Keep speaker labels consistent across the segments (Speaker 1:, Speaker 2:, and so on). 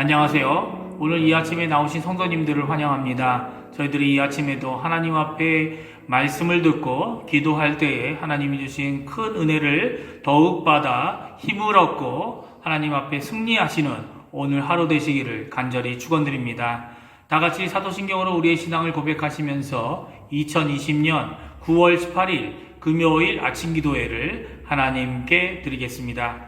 Speaker 1: 안녕하세요. 오늘 이 아침에 나오신 성도님들을 환영합니다. 저희들이 이 아침에도 하나님 앞에 말씀을 듣고 기도할 때에 하나님이 주신 큰 은혜를 더욱 받아 힘을 얻고 하나님 앞에 승리하시는 오늘 하루 되시기를 간절히 축원드립니다. 다 같이 사도신경으로 우리의 신앙을 고백하시면서 2020년 9월 18일 금요일 아침 기도회를 하나님께 드리겠습니다.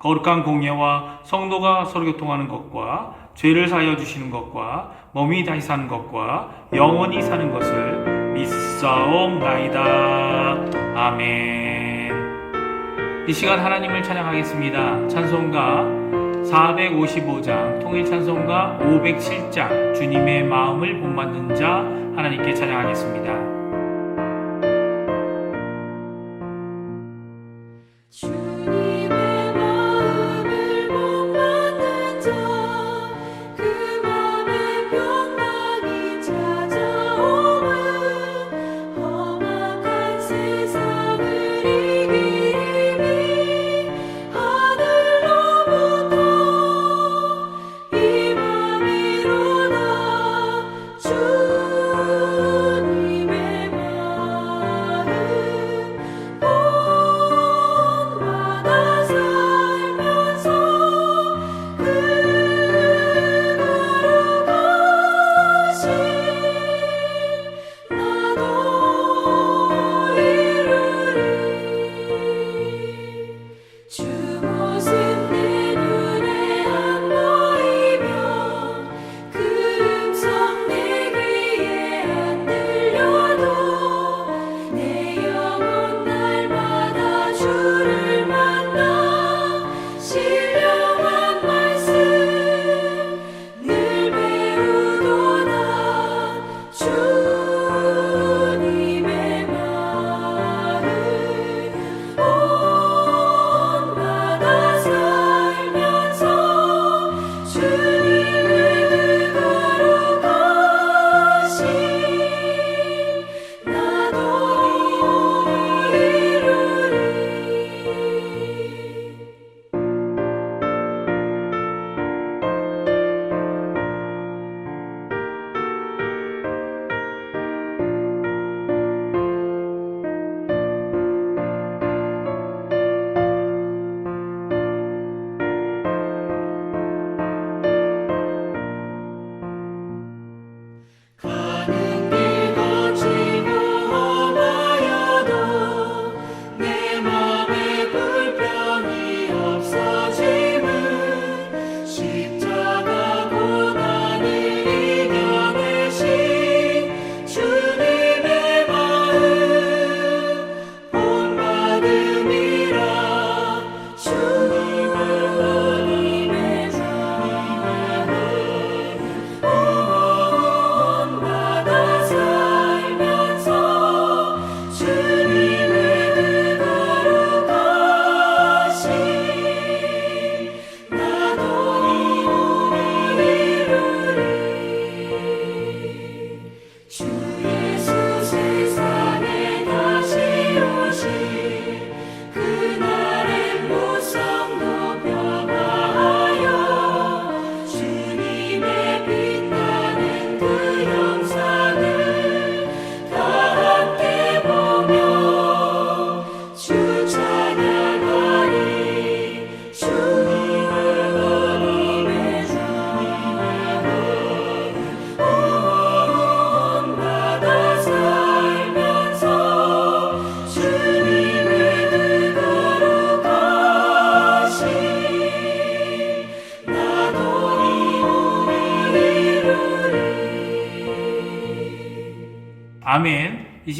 Speaker 1: 거룩한 공예와 성도가 서로 교통하는 것과 죄를 사여 주시는 것과 몸이 다시 사는 것과 영원히 사는 것을 믿사옵나이다. 아멘. 이 시간 하나님을 찬양하겠습니다. 찬송가 455장, 통일 찬송가 507장, 주님의 마음을 본받는 자 하나님께 찬양하겠습니다.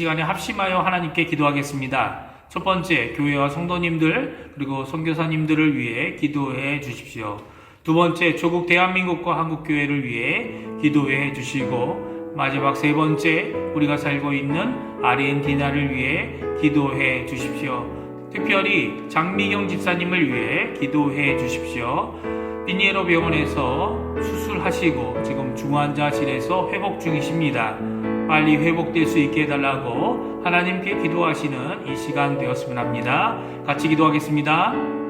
Speaker 1: 시간에 합심하여 하나님께 기도하겠습니다. 첫 번째, 교회와 성도님들, 그리고 선교사님들을 위해 기도해 주십시오.
Speaker 2: 두 번째, 조국 대한민국과 한국교회를 위해 기도해 주시고, 마지막 세 번째, 우리가 살고 있는 아르헨티나를 위해 기도해 주십시오. 특별히 장미경 집사님을 위해 기도해 주십시오. 피니에로 병원에서 수술하시고 지금 중환자실에서 회복 중이십니다. 빨리 회복될 수 있게 해달라고 하나님께 기도하시는 이 시간 되었으면 합니다. 같이 기도하겠습니다.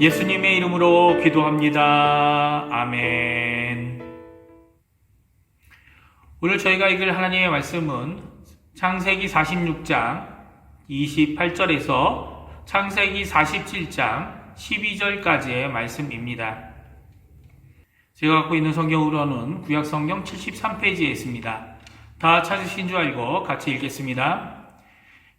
Speaker 2: 예수님의 이름으로 기도합니다. 아멘. 오늘 저희가 읽을 하나님의 말씀은 창세기 46장 28절에서 창세기 47장 12절까지의 말씀입니다. 제가 갖고 있는 성경으로는 구약 성경 73페이지에 있습니다. 다 찾으신 줄 알고 같이 읽겠습니다.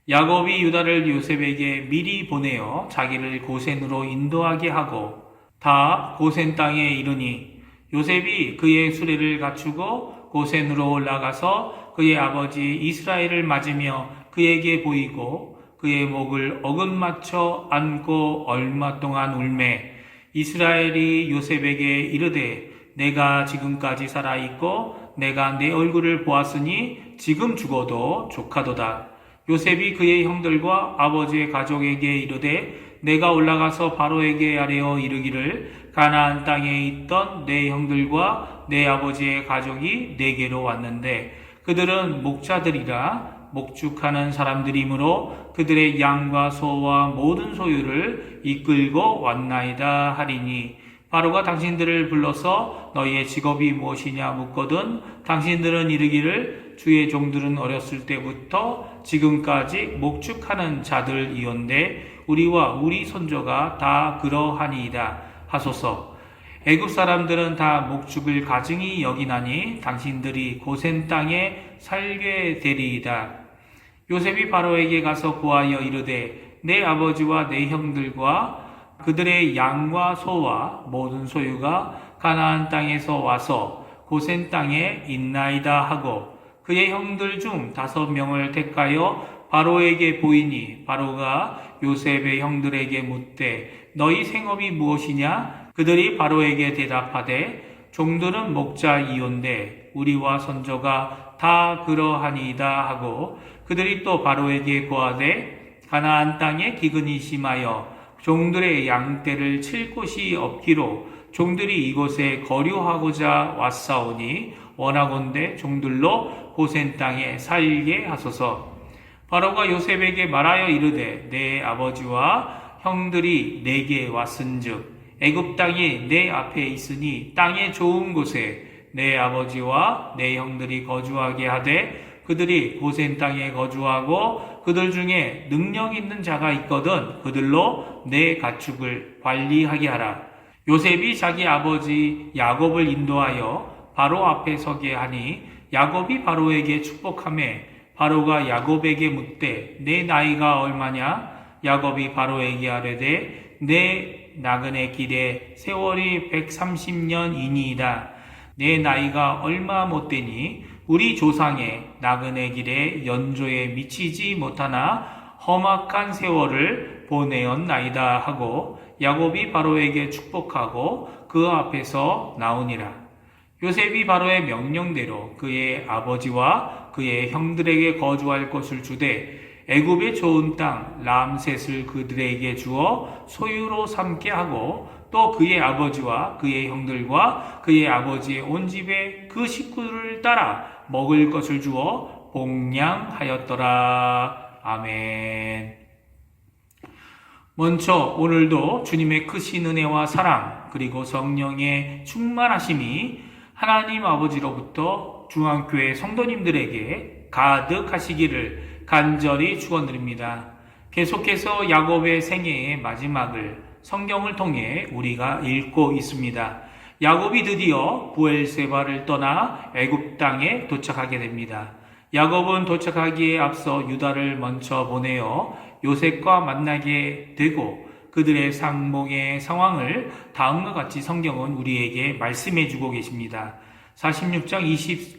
Speaker 2: 야곱이 유다를 요셉에게 미리 보내어 자기를 고센으로 인도하게 하고 다 고센 땅에 이르니 요셉이 그의 수레를 갖추고 고센으로 올라가서 그의 아버지 이스라엘을 맞으며 그에게 보이고 그의 목을 어긋맞춰 안고 얼마 동안 울매 이스라엘이 요셉에게 이르되 내가 지금까지 살아 있고 내가 내 얼굴을 보았으니 지금 죽어도 족하도다. 요셉이 그의 형들과 아버지의 가족에게 이르되 내가 올라가서 바로에게 아뢰어 이르기를 가나안 땅에 있던 내 형들과 내 아버지의 가족이 내게로 왔는데 그들은 목자들이라 목축하는 사람들이므로 그들의 양과 소와 모든 소유를 이끌고 왔나이다 하리니 바로가 당신들을 불러서 너희의 직업이 무엇이냐 묻거든 당신들은 이르기를 주의 종들은 어렸을 때부터 지금까지 목축하는 자들이온데 우리와 우리 손조가 다 그러하니이다 하소서. 애굽 사람들은 다 목축을 가증히 여기나니 당신들이 고센 땅에 살게 되리이다. 요셉이 바로에게 가서 구하여 이르되 내 아버지와 내 형들과 그들의 양과 소와 모든 소유가 가나안 땅에서 와서 고센 땅에 있나이다 하고 그의 형들 중 다섯 명을 택하여 바로에게 보이니 바로가 요셉의 형들에게 묻되 너희 생업이 무엇이냐? 그들이 바로에게 대답하되 종들은 목자 이온데 우리와 선조가 다 그러하니이다 하고 그들이 또 바로에게 고하되 가나안 땅에 기근이 심하여 종들의 양떼를 칠 곳이 없기로 종들이 이곳에 거류하고자 왔사오니 원하건대 종들로 고센 땅에 살게 하소서. 바로가 요셉에게 말하여 이르되 내 아버지와 형들이 내게 왔은즉 애굽 땅이 내 앞에 있으니 땅의 좋은 곳에 내 아버지와 내 형들이 거주하게 하되 그들이 고센 땅에 거주하고 그들 중에 능력 있는 자가 있거든 그들로 내 가축을 관리하게 하라. 요셉이 자기 아버지 야곱을 인도하여 바로 앞에 서게 하니 야곱이 바로에게 축복하매 바로가 야곱에게 묻되 내 나이가 얼마냐? 야곱이 바로에게 아뢰되 내 나그네 길에 세월이 130년이니이다. 내 나이가 얼마 못 되니 우리 조상의 나그네 길에 연조에 미치지 못하나 험악한 세월을 보내었나이다 하고 야곱이 바로에게 축복하고 그 앞에서 나오니라. 요셉이 바로의 명령대로 그의 아버지와 그의 형들에게 거주할 것을 주되 애굽의 좋은 땅 람셋을 그들에게 주어 소유로 삼게 하고 또 그의 아버지와 그의 형들과 그의 아버지의 온 집에 그 식구를 따라 먹을 것을 주어 복량하였더라. 아멘. 먼저 오늘도 주님의 크신 은혜와 사랑 그리고 성령의 충만하심이 하나님 아버지로부터 중앙교회 성도님들에게 가득하시기를 간절히 축원드립니다. 계속해서 야곱의 생애의 마지막을 성경을 통해 우리가 읽고 있습니다. 야곱이 드디어 부엘세바를 떠나 애굽 땅에 도착하게 됩니다. 야곱은 도착하기에 앞서 유다를 먼저 보내어 요셉과 만나게 되고 그들의 상봉의 상황을 다음과 같이 성경은 우리에게 말씀해 주고 계십니다. 46장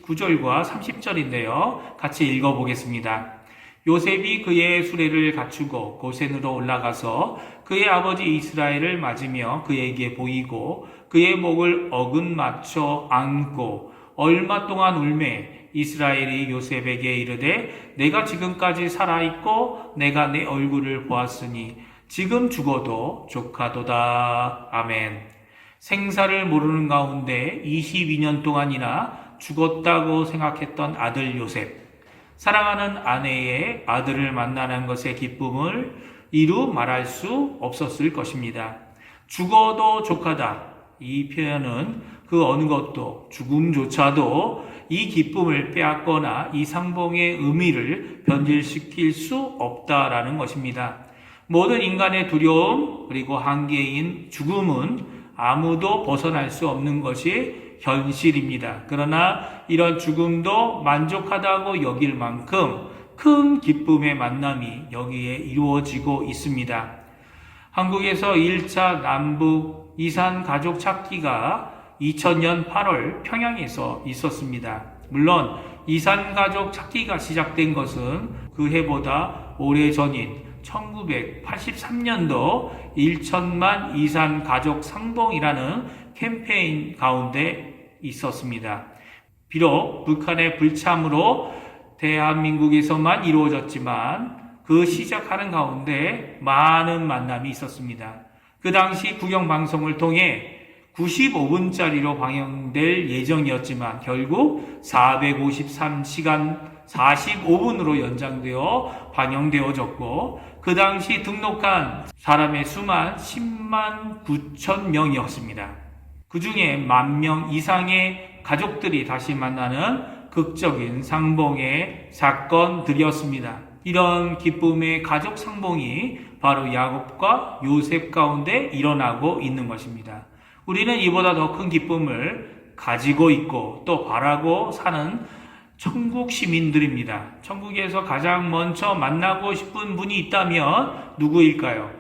Speaker 2: 29절과 30절인데요. 같이 읽어 보겠습니다. 요셉이 그의 수레를 갖추고 고센으로 올라가서 그의 아버지 이스라엘을 맞으며 그에게 보이고 그의 목을 어긋 맞춰 안고 얼마 동안 울매 이스라엘이 요셉에게 이르되 내가 지금까지 살아있고 내가 내 얼굴을 보았으니 지금 죽어도 조카도다. 아멘. 생사를 모르는 가운데 22년 동안이나 죽었다고 생각했던 아들 요셉. 사랑하는 아내의 아들을 만나는 것의 기쁨을 이루 말할 수 없었을 것입니다. 죽어도 조카다. 이 표현은 그 어느 것도 죽음조차도 이 기쁨을 빼앗거나 이 상봉의 의미를 변질시킬 수 없다라는 것입니다. 모든 인간의 두려움 그리고 한계인 죽음은 아무도 벗어날 수 없는 것이 현실입니다. 그러나 이런 죽음도 만족하다고 여길 만큼 큰 기쁨의 만남이 여기에 이루어지고 있습니다. 한국에서 1차 남북 이산 가족 찾기가 2000년 8월 평양에서 있었습니다. 물론 이산 가족 찾기가 시작된 것은 그 해보다 오래 전인 1983년도 1천만 이산 가족 상봉이라는 캠페인 가운데 있었습니다. 비록 북한의 불참으로 대한민국에서만 이루어졌지만 그 시작하는 가운데 많은 만남이 있었습니다. 그 당시 국영방송을 통해 95분짜리로 방영될 예정이었지만 결국 453시간 45분으로 연장되어 방영되어졌고 그 당시 등록한 사람의 수만 10만 9천 명이었습니다. 그 중에 만 명 이상의 가족들이 다시 만나는 극적인 상봉의 사건들이었습니다. 이런 기쁨의 가족 상봉이 바로 야곱과 요셉 가운데 일어나고 있는 것입니다. 우리는 이보다 더 큰 기쁨을 가지고 있고 또 바라고 사는 천국 시민들입니다. 천국에서 가장 먼저 만나고 싶은 분이 있다면 누구일까요?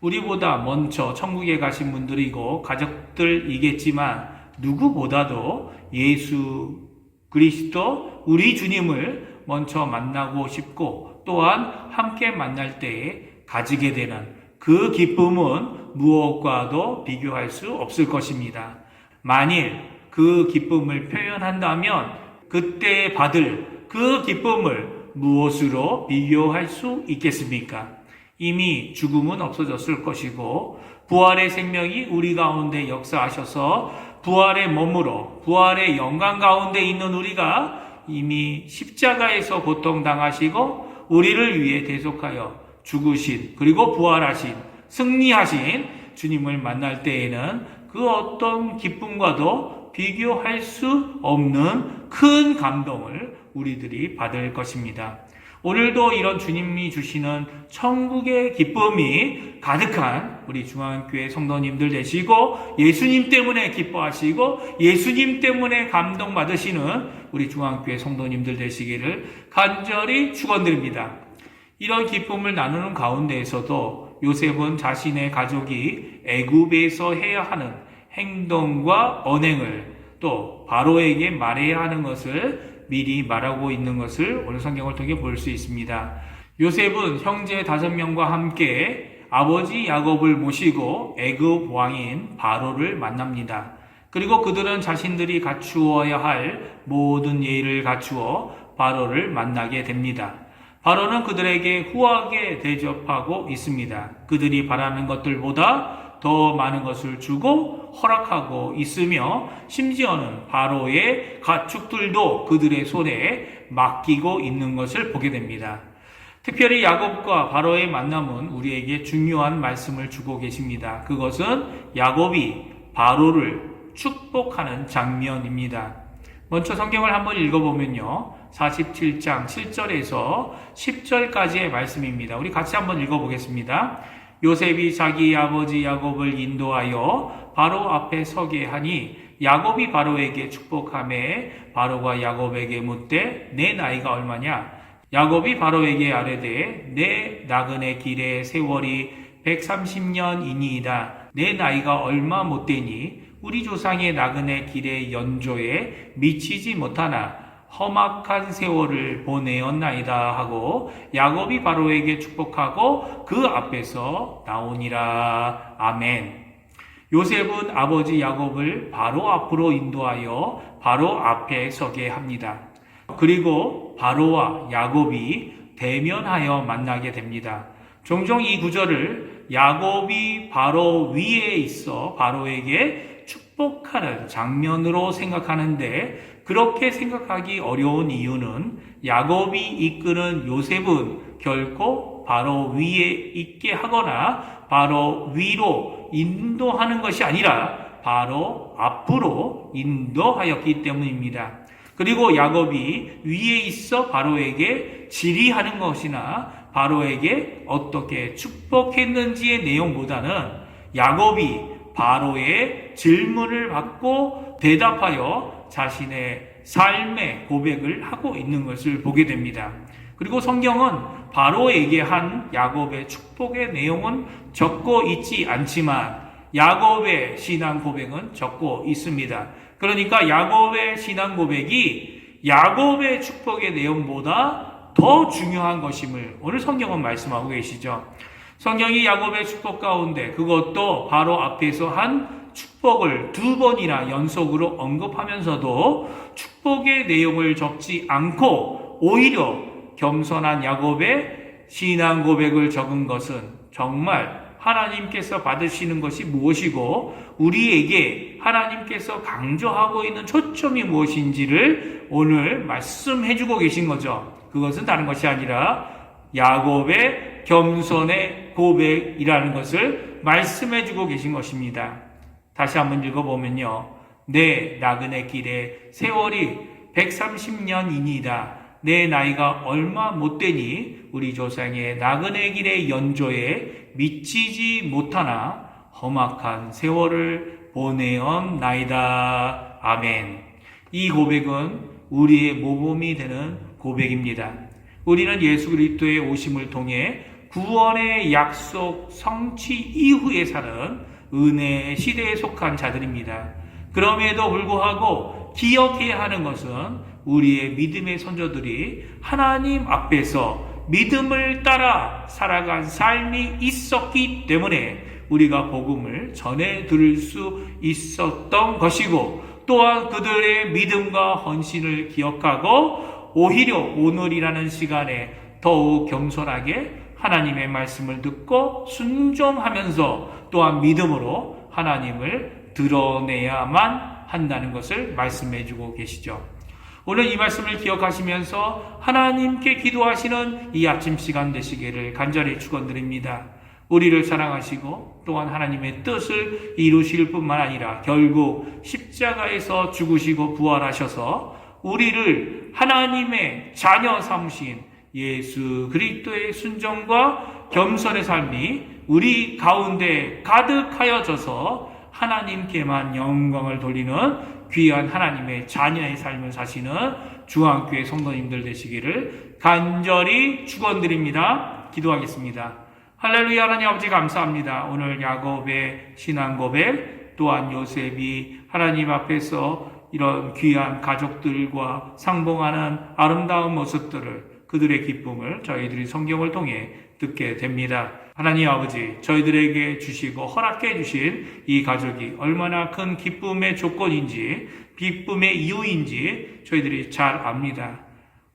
Speaker 2: 우리보다 먼저 천국에 가신 분들이고 가족들이겠지만 누구보다도 예수 그리스도 우리 주님을 먼저 만나고 싶고 또한 함께 만날 때에 가지게 되는 그 기쁨은 무엇과도 비교할 수 없을 것입니다. 만일 그 기쁨을 표현한다면 그때 받을 그 기쁨을 무엇으로 비교할 수 있겠습니까? 이미 죽음은 없어졌을 것이고 부활의 생명이 우리 가운데 역사하셔서 부활의 몸으로 부활의 영광 가운데 있는 우리가 이미 십자가에서 고통당하시고 우리를 위해 대속하여 죽으신 그리고 부활하신 승리하신 주님을 만날 때에는 그 어떤 기쁨과도 비교할 수 없는 큰 감동을 우리들이 받을 것입니다. 오늘도 이런 주님이 주시는 천국의 기쁨이 가득한 우리 중앙교회 성도님들 되시고 예수님 때문에 기뻐하시고 예수님 때문에 감동받으시는 우리 중앙교회 성도님들 되시기를 간절히 축원드립니다. 이런 기쁨을 나누는 가운데에서도 요셉은 자신의 가족이 애굽에서 해야 하는 행동과 언행을 또 바로에게 말해야 하는 것을 미리 말하고 있는 것을 오늘 성경을 통해 볼 수 있습니다. 요셉은 형제 다섯 명과 함께 아버지 야곱을 모시고 애굽 왕인 바로를 만납니다. 그리고 그들은 자신들이 갖추어야 할 모든 예의를 갖추어 바로를 만나게 됩니다. 바로는 그들에게 후하게 대접하고 있습니다. 그들이 바라는 것들보다 더 많은 것을 주고 허락하고 있으며 심지어는 바로의 가축들도 그들의 손에 맡기고 있는 것을 보게 됩니다. 특별히 야곱과 바로의 만남은 우리에게 중요한 말씀을 주고 계십니다. 그것은 야곱이 바로를 축복하는 장면입니다. 먼저 성경을 한번 읽어보면요. 47장 7절에서 10절까지의 말씀입니다. 우리 같이 한번 읽어보겠습니다. 요셉이 자기 아버지 야곱을 인도하여 바로 앞에 서게 하니 야곱이 바로에게 축복함에 바로가 야곱에게 묻되 내 나이가 얼마냐? 야곱이 바로에게 아뢰되 내 나그네 길의 세월이 130년이니이다. 내 나이가 얼마 못 되니 우리 조상의 나그네 길의 연조에 미치지 못하나 험악한 세월을 보내었나이다 하고 야곱이 바로에게 축복하고 그 앞에서 나오니라 아멘. 요셉은 아버지 야곱을 바로 앞으로 인도하여 바로 앞에 서게 합니다. 그리고 바로와 야곱이 대면하여 만나게 됩니다. 종종 이 구절을 야곱이 바로 위에 있어 바로에게 축복하는 장면으로 생각하는데 그렇게 생각하기 어려운 이유는 야곱이 이끄는 요셉은 결코 바로 위에 있게 하거나 바로 위로 인도하는 것이 아니라 바로 앞으로 인도하였기 때문입니다. 그리고 야곱이 위에 있어 바로에게 지리하는 것이나 바로에게 어떻게 축복했는지의 내용보다는 야곱이 바로의 질문을 받고 대답하여 자신의 삶의 고백을 하고 있는 것을 보게 됩니다. 그리고 성경은 바로에게 한 야곱의 축복의 내용은 적고 있지 않지만 야곱의 신앙 고백은 적고 있습니다. 그러니까 야곱의 신앙 고백이 야곱의 축복의 내용보다 더 중요한 것임을 오늘 성경은 말씀하고 계시죠. 성경이 야곱의 축복 가운데 그것도 바로 앞에서 한 축복을 두 번이나 연속으로 언급하면서도 축복의 내용을 적지 않고 오히려 겸손한 야곱의 신앙 고백을 적은 것은 정말 하나님께서 받으시는 것이 무엇이고 우리에게 하나님께서 강조하고 있는 초점이 무엇인지를 오늘 말씀해 주고 계신 거죠. 그것은 다른 것이 아니라 야곱의 겸손의 고백이라는 것을 말씀해 주고 계신 것입니다. 다시 한번 읽어보면요. 내 나그네 길에 세월이 130년이니이다. 내 나이가 얼마 못 되니 우리 조상의 나그네 길의 연조에 미치지 못하나 험악한 세월을 보내었나이다. 아멘. 이 고백은 우리의 모범이 되는 고백입니다. 우리는 예수 그리스도의 오심을 통해 구원의 약속 성취 이후에 사는 은혜의 시대에 속한 자들입니다. 그럼에도 불구하고 기억해야 하는 것은 우리의 믿음의 선조들이 하나님 앞에서 믿음을 따라 살아간 삶이 있었기 때문에 우리가 복음을 전해 들을 수 있었던 것이고 또한 그들의 믿음과 헌신을 기억하고 오히려 오늘이라는 시간에 더욱 겸손하게 하나님의 말씀을 듣고 순종하면서 또한 믿음으로 하나님을 드러내야만 한다는 것을 말씀해 주고 계시죠. 오늘 이 말씀을 기억하시면서 하나님께 기도하시는 이 아침 시간 되시기를 간절히 축원드립니다. 우리를 사랑하시고 또한 하나님의 뜻을 이루실 뿐만 아니라 결국 십자가에서 죽으시고 부활하셔서 우리를 하나님의 자녀 삼으신 예수 그리스도의 순종과 겸손의 삶이 우리 가운데 가득하여져서 하나님께만 영광을 돌리는 귀한 하나님의 자녀의 삶을 사시는 중앙교회 성도님들 되시기를 간절히 축원드립니다. 기도하겠습니다. 할렐루야 하나님 아버지 감사합니다. 오늘 야곱의 신앙 고백 또한 요셉이 하나님 앞에서 이런 귀한 가족들과 상봉하는 아름다운 모습들을 그들의 기쁨을 저희들이 성경을 통해 듣게 됩니다. 하나님 아버지, 저희들에게 주시고 허락해 주신 이 가족이 얼마나 큰 기쁨의 조건인지, 기쁨의 이유인지 저희들이 잘 압니다.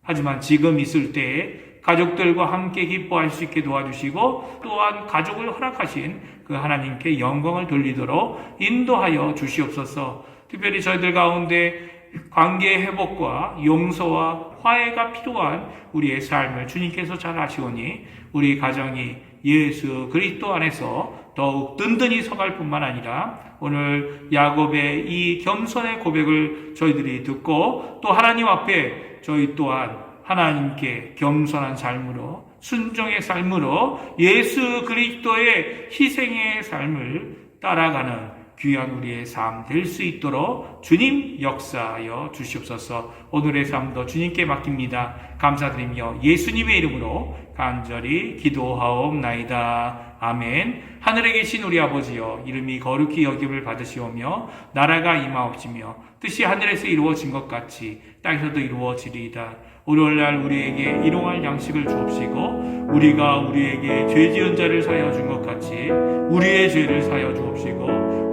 Speaker 2: 하지만 지금 있을 때에 가족들과 함께 기뻐할 수 있게 도와주시고 또한 가족을 허락하신 그 하나님께 영광을 돌리도록 인도하여 주시옵소서. 특별히 저희들 가운데 관계 회복과 용서와 화해가 필요한 우리의 삶을 주님께서 잘 아시오니 우리 가정이 예수 그리스도 안에서 더욱 든든히 서갈 뿐만 아니라 오늘 야곱의 이 겸손의 고백을 저희들이 듣고 또 하나님 앞에 저희 또한 하나님께 겸손한 삶으로 순종의 삶으로 예수 그리스도의 희생의 삶을 따라가는 귀한 우리의 삶 될 수 있도록 주님 역사하여 주시옵소서 오늘의 삶도 주님께 맡깁니다. 감사드리며 예수님의 이름으로 간절히 기도하옵나이다. 아멘. 하늘에 계신 우리 아버지여 이름이 거룩히 여김을 받으시오며 나라가 임하옵시며 뜻이 하늘에서 이루어진 것 같이 땅에서도 이루어지리이다. 오늘날 우리에게 일용할 양식을 주옵시고 우리가 우리에게 죄 지은 자를 사여 준 것 같이 우리의 죄를 사여 주옵시고